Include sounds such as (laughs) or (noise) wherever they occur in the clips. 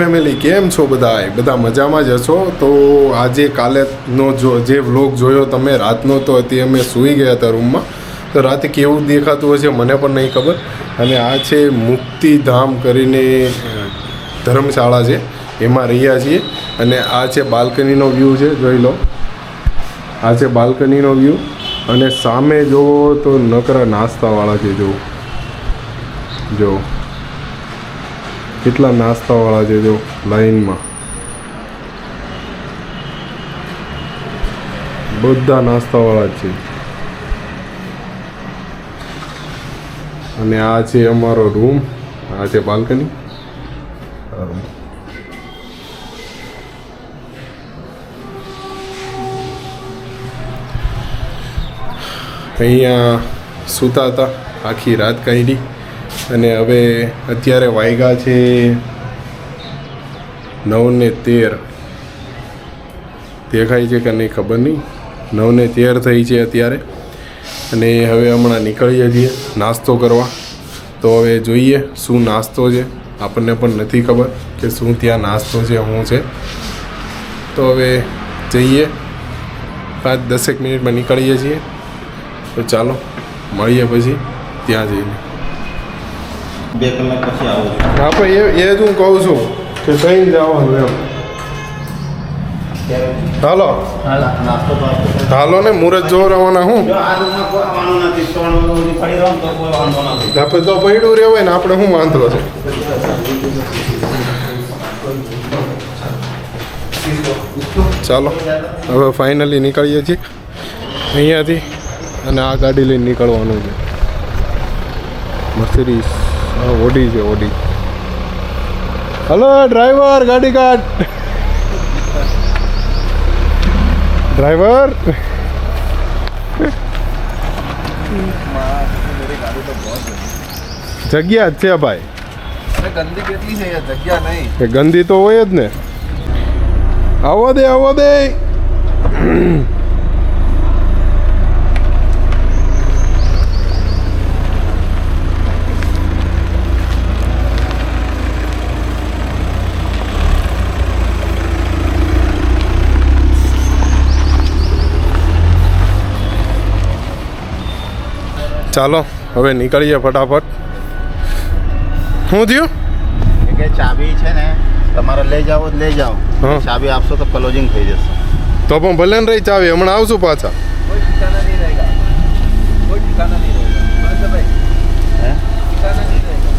Family કેમ છો બધા બધા મજામાં જ હશો? તો આજે કાલેનો જો જે વ્લોગ જોયો તમે, રાતનો તો હતી અમે સૂઈ ગયા હતા રૂમમાં. તો રાતે કેવું દેખાતું હશે મને પણ નહીં ખબર. અને આ છે મુક્તિધામ કરીને ધર્મશાળા છે. એમાં રહ્યા છીએ. અને આ છે બાલ્કનીનો વ્યૂ છે, જોઈ લો. આ છે બાલ્કનીનો વ્યૂ. અને સામે જોવો તો નકરા નાસ્તાવાળા છે જો જો કેટલા નાસ્તાવાળા છે જો લાઈનમાં? બધા નાસ્તાવાળા છે. અને આ છે અમારો રૂમ, આ છે બાલ્કની. અહીંયા સૂતા હતા, આખી રાત કાઢી. અને હવે અત્યારે વાયગા છે નવ ને તેર. દેખાય છે કે નહીં ખબર નહીં? નવ ને તેર થઈ છે અત્યારે. અને હવે હમણાં નીકળીએ છીએ નાસ્તો કરવા. તો હવે જોઈએ શું નાસ્તો છે. આપણને પણ નથી ખબર કે શું ત્યાં નાસ્તો છે, શું છે. તો હવે જઈએ. પાંચ દસેક મિનિટમાં નીકળીએ છીએ. તો ચાલો, મળીએ પછી. ત્યાં જઈને. બે કલાક પછી આવું છું. હા પણ એ એ જ હું કહું છું કે કઈ જવાનું એમ. હાલો. હાલો. ને મુરત જો રવાના હું? આપણે તો પડ્યું રહેવાય ને આપણે શું વાંધો છે? ચાલો હવે ફાઇનલી નીકળીએ છીએ. અહીંયાથી અને આ ગાડી લઈને નીકળવાનું છે. મર્સિડીઝ ઓડી છે ઓડી. હલો ડ્રાઈવર ગાડી કાઢ. ડ્રાઈવર જગ્યા જ છે ભાઈ. ગંદી કેટલી છે જગ્યા નહીં. ગંદી તો હોય જ ને. આવો દે આવો દે. ચાલો હવે નીકળીએ ફટાફટ શું થયું એ કે ચાબી છે ને તમારે લઈ જાઓ જ લઈ જાઓ હા. ચાબી આપશો તો ક્લોઝિંગ થઈ જશે તો પણ ભલે ને રહી ચાવી હમણાં આવશું પાછા કોઈ ठिकाना नहीं रहेगा कोई ठिकाना नहीं रहेगा बस भाई હે ठिकाना नहीं रहेगा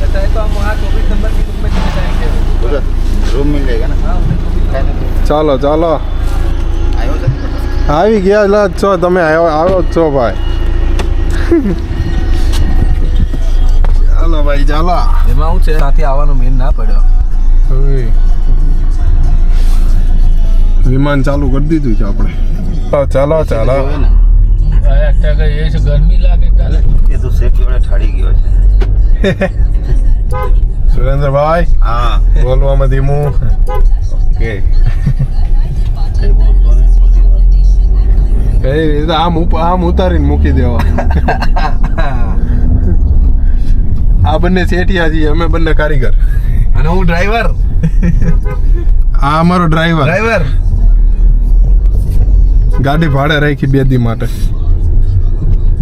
ऐसा है तो हम वहाँ चौबीस नंबर की रूम में चले जाएंगे ઉધર રૂમ મિલ જાયગા ને हाँ उन्हें चौबीस આવી ગયા લા છો તમે આવ્યો આવો જ છો ભાઈ. ચાલો ભાઈ ચાલો. એમાં શું છે ત્યાંથી આવવાનો મેન ના પડ્યો. વિમાન ચાલુ કરી દીધું છે આપણે. ચાલો ચાલો. ગરમી લાગે ગયો સુરેન્દ્રભાઈ હા. બોલવામાં ધીમું. ઓકે. કઈ બોલતો ને એ આમ આમ ઉતારીને મૂકી દેવા. (laughs) આ બંને શેઠિયા છીએ અમે બંને કારીગર. અને હું ડ્રાઈવર આ અમારો ડ્રાઈવર ડ્રાઈવર ગાડી ભાડે રાખી બે દી માટે.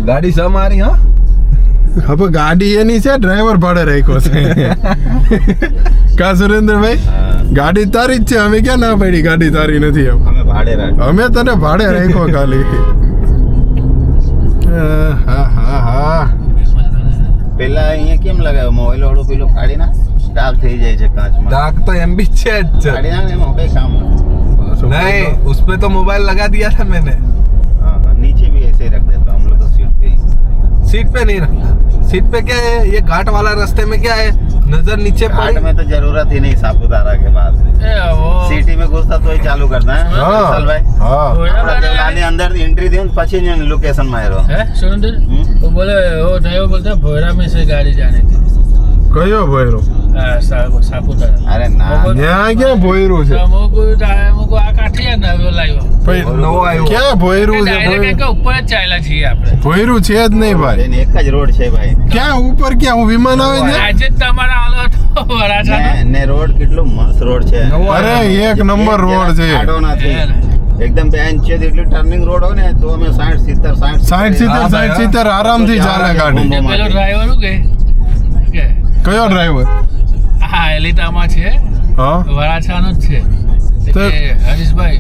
ગાડી સમારી મારી હા? હવે ગાડી એની છે ડ્રાઈવર ભાડે રાખ્યો છે. (laughs) કા સુરેન્દ્રભાઈ? ગાડી તારી જ છે અમે ક્યાં ના પડી ગાડી તારી નથી એમ. ભાડે રાખ અમે તને ભાડે રાખ્યો ખાલી (laughs) હા હા હા પેલા અહીંયા કેમ લગાવ્યો મોબાઈલ વાળું પેલું કાઢી ના ડાઘ થઈ જાય છે કાચમાં दाग तो एम भी છે જ કાઢી ના ને એમાં કઈ કામ નથી नहीं उस पे तो मोबाइल लगा दिया था मैंने हाँ हाँ नीचे भी ऐसे ही रख देता हूँ हम लोग तो सीट पे ही सीट पे नहीं रखता सीट पे क्या है ये घाट वाला रास्ते में क्या है नजर नीचे घाट में तो जरूरत ही नहीं सापुतारा के बाद सिटी में घुसता तो ये चालू करना है चल भाई अंदर एंट्री दी पची जन लोकेशन मारो सुन वो बोले वो नहीं बोलता भोरा में से गाड़ी जाने की कहियो भोरो અરે ના ત્યાં ક્યાં ભોયરું છે? અમુક અમુક આ કાઠી ને હવે લાવ્યો. ભાઈ નવો આવ્યો. ક્યાં ભોયરું છે ડાયરેક્ટ ભોયરું? કંઈક ઉપર જ ચાલ્યા છીએ આપણે. ભોયરું છે જ નહીં ભાઈ. એક જ રોડ છે ભાઈ. ક્યાં ઉપર ક્યાં? હું વિમાન આવે છે આજે તમારા. ને- રોડ કેટલો મસ્ત રોડ છે. અરે એક નંબર રોડ છે. આડો નથી. એકદમ બેન છે એટલી ટર્નિંગ રોડ હોય ને તો અમે 60 70 60 સાઠ સિત્તેર હા, સાઠ સિત્તેર આરામથી ચાલે ગાડી પેલો ડ્રાઈવર કે કે કયો ડ્રાઈવર હા એલિટામાં છે. હા. વરાછાનો જ છે. હરીશભાઈ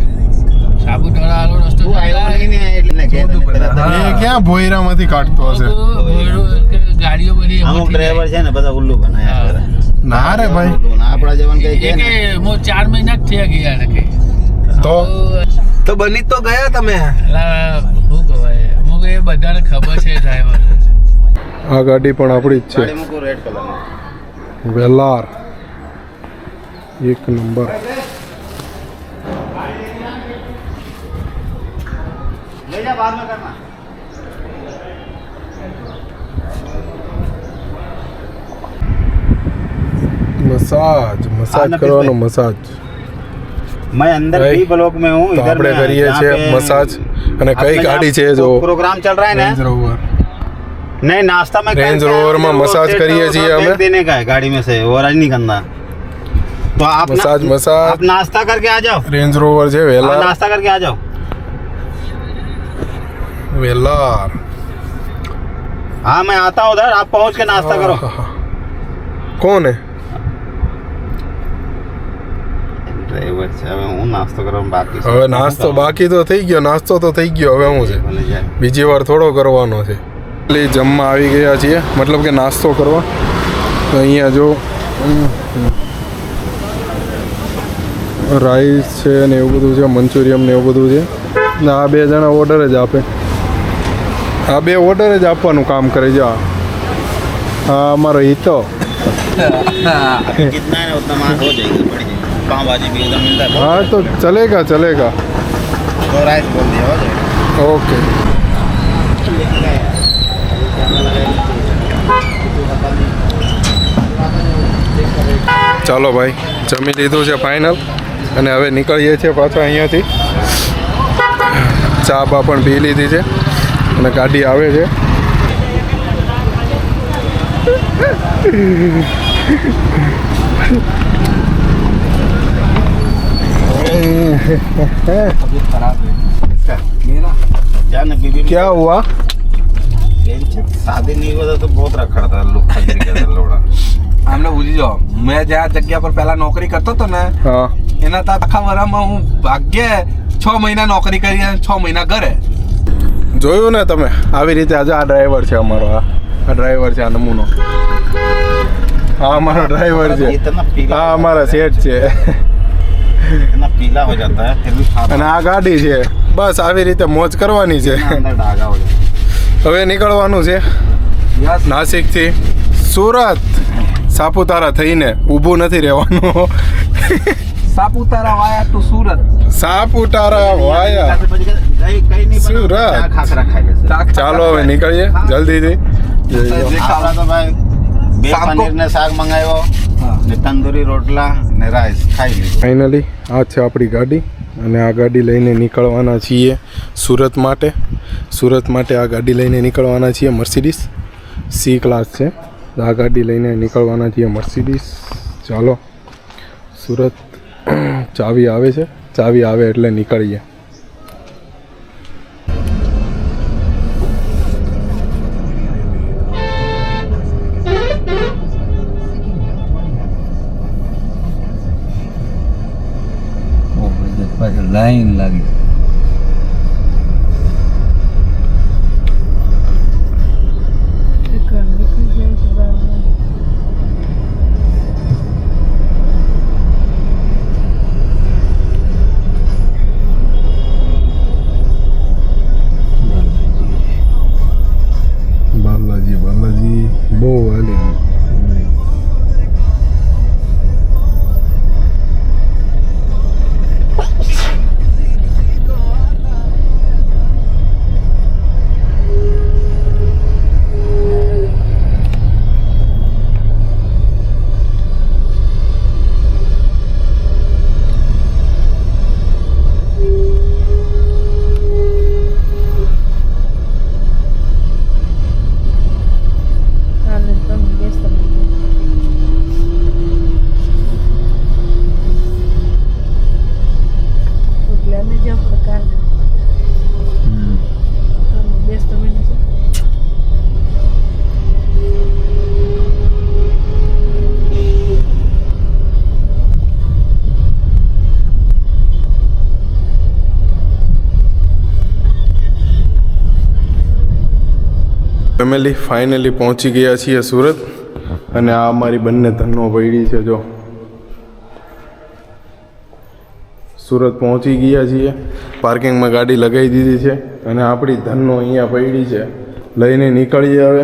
સાપુતારા રસ્તો તું આવ્યો નહીં ને એટલે ને કે તને તરત જ એ ક્યાં ભોયરામાંથી કાઢતો હશે? ગાડીઓ બધી અમુક ડ્રાઈવર છે ને બધા ઉલ્લુ બનાયા કરે. ના રે ભાઈ. આપણા જેવાને કઈ કે ને હું ચાર મહિના જ થયા ગયા ને કે તો? તો બની તો ગયા તમે? શું કહેવાય. અમુક એ બધાને ખબર છે ડ્રાઈવર આ ગાડી પણ આપણી જ છે. મૂકું રેડ કલરનું વેલાર એક નંબર ले जा बाद में करना મસાજ મસાજ નફીસભાઈ. કરવાનો મસાજ मैं अंदर भाई, बी ब्लॉक में हूँ તો इधर આપણે में કરીએ जहाँ છીએ पे મસાજ અને કઈ अपने ગાડી છે यहाँ જો प्रोग्राम चल रहा है રેન્જ ना રોવર नहीं नाश्ता में रेंज करके रोवर में वो मसाज सेट करिए वो जी सब हमें। फेंक देने का है गाड़ी में से और आज नहीं करना तो आप ना- मसाज मसाज आप नाश्ता करके आ जाओ રેન્જ રોવર છે आप વેલાર नाश्ता करके आ जाओ વેલાર हाँ मैं आता हूँ उधर आप पहुँच के नाश्ता करो કોણ હે ડ્રાઈવર છે હવે હું નાસ્તો કરવા બાકી છે. હવે નાસ્તો બાકી તો થઈ ગયો નાસ્તો તો થઈ ગયો હવે શું છે ભલે જાય બીજી વાર થોડો કરવાનો છે એટલે જમવા આવી ગયા છીએ મતલબ કે નાસ્તો કરવા તો અહીંયા જો રાઈસ છે ને એવું બધું છે મંચુરિયમ ને એવું બધું છે ને આ બે જણા ઓર્ડર જ આપે આ બે ઓર્ડર જ આપવાનું કામ કરે છે આ આ અમારો હિતો (laughs) जितना है ना उतना माल हो जाएगा बढ़ जाएगा पाव ચાલો ભાઈ જમી લીધું છે ફાઇનલ અને હવે નીકળીએ છીએ પાછા અહીંયાથી ચા બા પણ પી લીધી છે અને ગાડી આવે છે जाने बीबी क्या हुआ शादी नहीं हुआ था तो बहुत रखा था लोग खजरी का था लोड़ा આમને બુજી જાઓ મેં જ્યાં જગ્યા પર પહેલા નોકરી કરતો હતો ને એના તા આખા વરામાં હું ભાગ્યે છ મહિના નોકરી કરી અને છ મહિના ઘરે. જોયું ને તમે? આવી રીતે આજે આ ડ્રાઈવર છે અમારો આ. ડ્રાઈવર છે આ નમૂનો. હા અમારો ડ્રાઈવર છે. હા અમારા સેટ છે. અને આ ગાડી છે. બસ આવી રીતે મોજ કરવાની છે. હવે નીકળવાનું છે. નાસિકથી સુરત. સાપુતારા થઈને ઊભું નથી રહેવાનું. Saputara via to Surat. Saputara via. Surat. ચાલો હવે નીકળીએ જલ્દીથી. તંદુરી રોટલા ને રાઈસ. ખાઈ લીધું. ફાઇનલી આ છે આપણી ગાડી અને આ ગાડી લઈને નીકળવાના છીએ સુરત માટે. સુરત માટે આ ગાડી લઈને નીકળવાના છીએ મર્સિડીસ સી ક્લાસ છે. આ ગાડી લઈને નીકળવાના છીએ મર્સિડીસ ચાલો, સુરત (clears throat) ચાવી આવે છે. ચાવી આવે એટલે નીકળીએ. લાઈન લાગી. બહુ હાલી ફેમિલી ફાઇનલી પહોંચી ગયા છીએ સુરત. અને આ અમારી બંને ધનો પડી છે, જો. સુરત પહોંચી ગયા છીએ. પાર્કિંગમાં ગાડી લગાવી દીધી છે. અને આપણી ધનનો અહીંયા પડી છે. લઈને નીકળીએ હવે.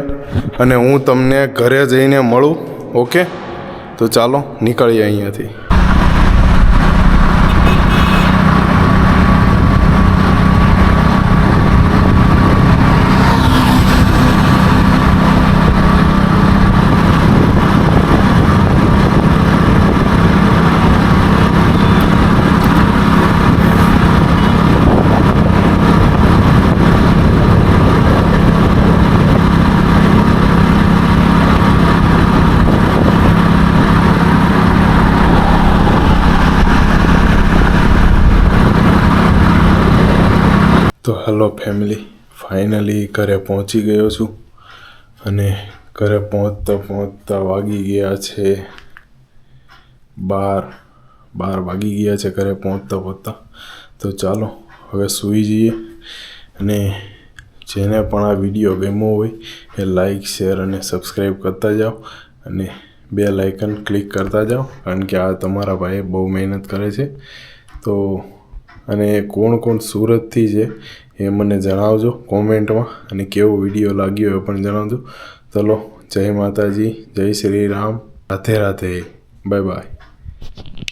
અને હું તમને ઘરે જઈને મળું, ઓકે? તો ચાલો, નીકળીએ અહીંયાથી. તો હેલો ફેમિલી ફાઇનલી ઘરે પહોંચી ગયો છું. અને ઘરે પહોંચતા પહોંચતા વાગી ગયા છે બાર. બાર વાગી ગયા છે ઘરે પહોંચતા પહોંચતા. તો ચાલો, હવે સૂઈ જઈએ. અને જેને પણ આ વીડિયો ગમ્યો હોય એ લાઇક શેર અને સબસ્ક્રાઈબ કરતા જાઓ. અને બે લાઇકન ક્લિક કરતા જાઓ. કારણ કે આ તમારા ભાઈ બહુ મહેનત કરે છે. તો અને કોણ કોણ સુરતથી છે એ મને જણાવજો કોમેન્ટમાં અને કેવો વીડિયો લાગ્યો એ પણ જણાવજો. ચલો, જય માતાજી, જય શ્રી રામ. રાધે રાધે. Bye bye.